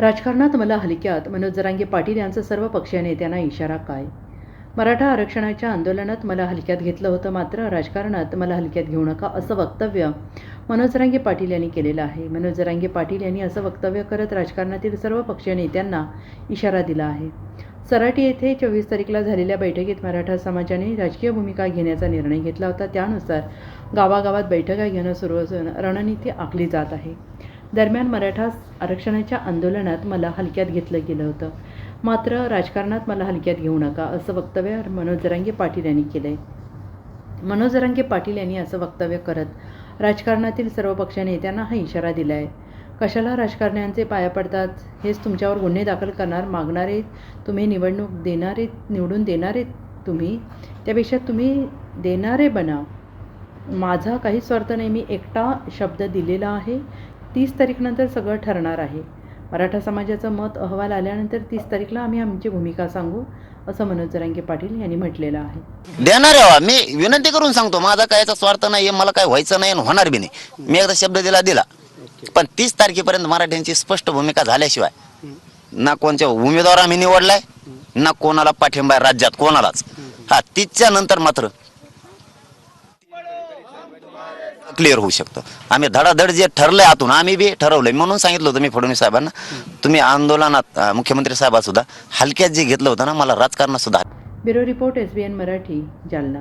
राजकारणात मला हलक्यात मनोज जरांगे पाटील यांचा सर्व पक्षीय नेत्यांना इशारा काय? मराठा आरक्षणाच्या आंदोलनात मला हलक्यात घेतलं होतं मात्र राजकारणात मला हलक्यात घेऊ नका असं वक्तव्य मनोज जरांगे पाटील यांनी केलेलं आहे. मनोज जरांगे पाटील यांनी असं वक्तव्य करत राजकारणातील सर्व पक्षीय नेत्यांना इशारा दिला आहे. सराटी येथे चोवीस तारीखला झालेल्या बैठकीत मराठा समाजाने राजकीय भूमिका घेण्याचा निर्णय घेतला होता. त्यानुसार गावागावात बैठका घेणं सुरू असून रणनीती आखली जात आहे. दरम्यान मराठा आरक्षणाच्या आंदोलनात मला हलक्यात घेतलं गेलं होतं. मात्र राजकारणात मला हलक्यात घेऊ नका असं वक्तव्य मनोज जरांगे पाटील यांनी केलं आहे मनोज जरांगे पाटील यांनी असं वक्तव्य करत राजकारणातील सर्व पक्ष नेत्यांना हा इशारा दिला आहे कशाला राजकारण्यांचे पाया पडतात? हेच तुमच्यावर गुन्हे दाखल करणार मागणारे तुम्ही निवडणूक देणारे निवडून देणारे तुम्ही? त्यापेक्षा तुम्ही देणारे बना. माझा काही स्वार्थ नाही मी एकटा शब्द दिलेला आहे. तीस तारीखनंतर सगळं ठरणार आहे. मराठा समाजाचं मत अहवाल आल्यानंतर तीस तारीखला आम्ही आमची भूमिका सांगू असं मनोज जरांगे पाटील यांनी म्हटलेलं आहे. देणार आहे. मी विनंती करून सांगतो माझा काय याचा स्वार्थ नाही मला काय व्हायचं नाही आणि होणार बी नाही. मी एकदा शब्द दिला दिला. पण तीस तारखेपर्यंत मराठ्यांची स्पष्ट भूमिका झाल्याशिवाय ना कोणत्या उमेदवार आम्ही निवडलाय ना कोणाला पाठिंबा आहे राज्यात कोणालाच. हा तीसच्या नंतर मात्र क्लिअर होऊ शकतं. आम्ही धडाधड जे ठरलंय आतून आम्ही बी ठरवलंय. म्हणून सांगितलं होतं मी फडणवीस साहेबांना तुम्ही आंदोलनात मुख्यमंत्री साहेबात सुद्धा हलक्यात जे घेतलं होतं ना मला राजकारणात सुद्धा bureau report S B N Marathi Jalna.